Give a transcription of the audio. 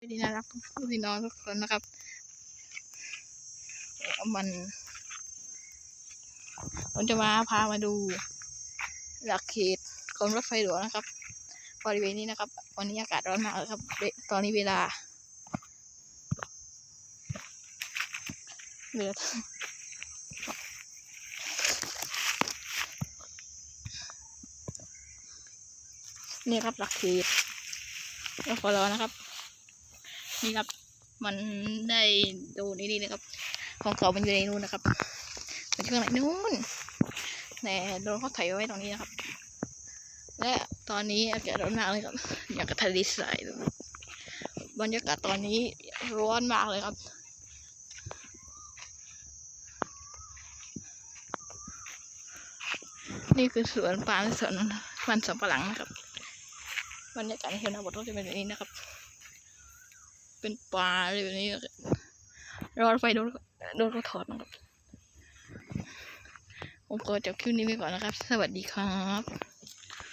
ที่น่ารักทุกพี่น้องทุกคนนะครับเออมันผมจะมาพามาดูหลักเขตของรถไฟหลวงนะครับบริเวณนี้นะครับวันนี้อากาศร้อนมากครับ ตอนนี้เวลาเหลือนี่ครับหลักเขตรฟลนะครับ นี่ครับ มันได้ดูนี่นี่นะครับ ของเขามันอยู่ในนู้นนะครับมันอยู่ข้างในนู้นแต่โดนเขาถอยไว้ตรงนี้นะครับ และตอนนี้อากาศร้อนมากเลยครับ อยางกับทะเลทรายเลยบรรยากาศตอนนี้ร้อนมากเลยครับนี่คือสวนปาล์มสวนมันสำปะหลังนะครับบรรยากาศในชนบทก็จะเป็นแบบนี้นะครับ เป็นปลาอะไรแบบนี้รอรถไฟโดนโดนเขาถอดนะครับผมก็จบคลิปนี้ไปก่อนนะครับ สวัสดีครับ